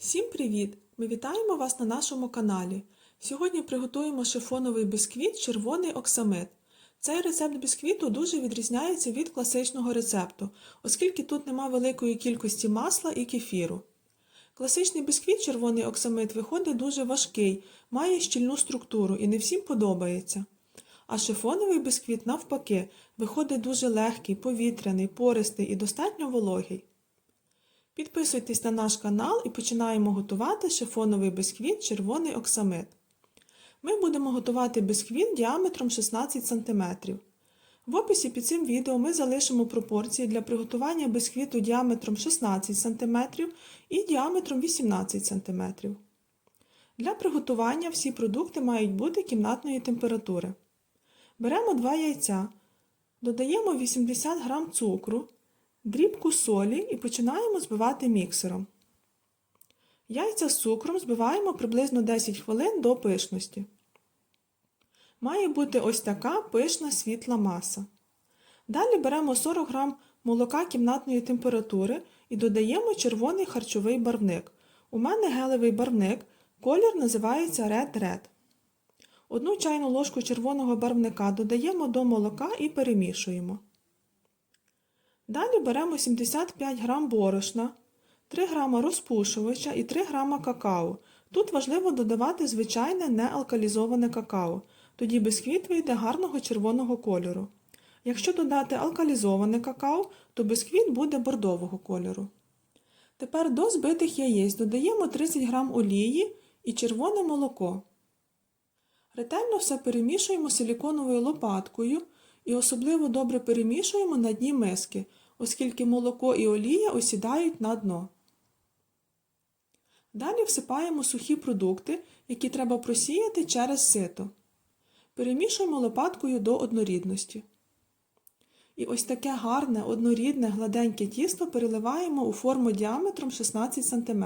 Всім привіт! Ми вітаємо вас на нашому каналі. Сьогодні приготуємо шифоновий бісквіт червоний оксамит. Цей рецепт бісквіту дуже відрізняється від класичного рецепту, оскільки тут нема великої кількості масла і кефіру. Класичний бісквіт червоний оксамит виходить дуже важкий, має щільну структуру і не всім подобається. А шифоновий бісквіт, навпаки, виходить дуже легкий, повітряний, пористий і достатньо вологий. Підписуйтесь на наш канал і починаємо готувати шифоновий бісквіт червоний оксамит. Ми будемо готувати бісквіт діаметром 16 см. В описі під цим відео ми залишимо пропорції для приготування бісквіту діаметром 16 см і діаметром 18 см. Для приготування всі продукти мають бути кімнатної температури. Беремо 2 яйця, додаємо 80 г цукру, дрібку солі і починаємо збивати міксером. Яйця з цукром збиваємо приблизно 10 хвилин до пишності. Має бути ось така пишна світла маса. Далі беремо 40 г молока кімнатної температури і додаємо червоний харчовий барвник. У мене гелевий барвник, колір називається Red Red. Одну чайну ложку червоного барвника додаємо до молока і перемішуємо. Далі беремо 75 г борошна, 3 г розпушувача і 3 г какао. Тут важливо додавати звичайне неалкалізоване какао, тоді бісквіт вийде гарного червоного кольору. Якщо додати алкалізоване какао, то бісквіт буде бордового кольору. Тепер до збитих яєць додаємо 30 г олії і червоне молоко. Ретельно все перемішуємо силіконовою лопаткою і особливо добре перемішуємо на дні миски, оскільки молоко і олія осідають на дно. Далі всипаємо сухі продукти, які треба просіяти через сито. Перемішуємо лопаткою до однорідності. І ось таке гарне, однорідне, гладеньке тісто переливаємо у форму діаметром 16 см.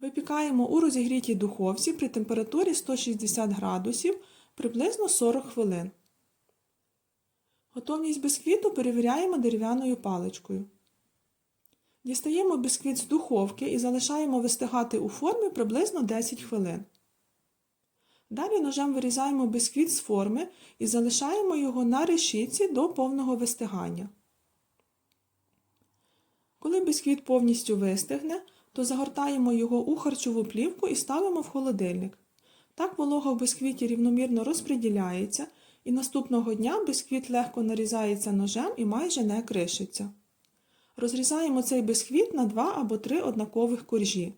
Випікаємо у розігрітій духовці при температурі 160 градусів приблизно 40 хвилин. Готовність бісквіту перевіряємо дерев'яною паличкою. Дістаємо бісквіт з духовки і залишаємо вистигати у формі приблизно 10 хвилин. Далі ножем вирізаємо бісквіт з форми і залишаємо його на решітці до повного вистигання. Коли бісквіт повністю вистигне, то загортаємо його у харчову плівку і ставимо в холодильник. Так волога в бісквіті рівномірно розподіляється, і наступного дня бісквіт легко нарізається ножем і майже не кришиться. Розрізаємо цей бісквіт на 2 або 3 однакових коржі.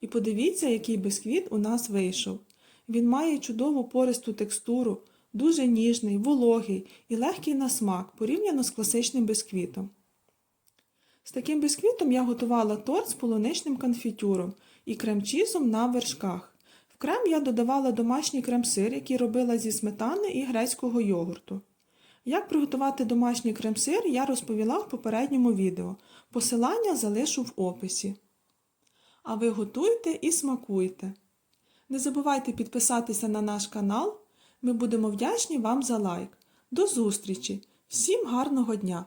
І подивіться, який бісквіт у нас вийшов. Він має чудову пористу текстуру, дуже ніжний, вологий і легкий на смак порівняно з класичним бісквітом. З таким бісквітом я готувала торт з полуничним конфітюром і крем-чізом на вершках. Крем я додавала домашній крем-сир, який робила зі сметани і грецького йогурту. Як приготувати домашній крем-сир, я розповіла в попередньому відео. Посилання залишу в описі. А ви готуйте і смакуйте. Не забувайте підписатися на наш канал. Ми будемо вдячні вам за лайк. До зустрічі! Всім гарного дня!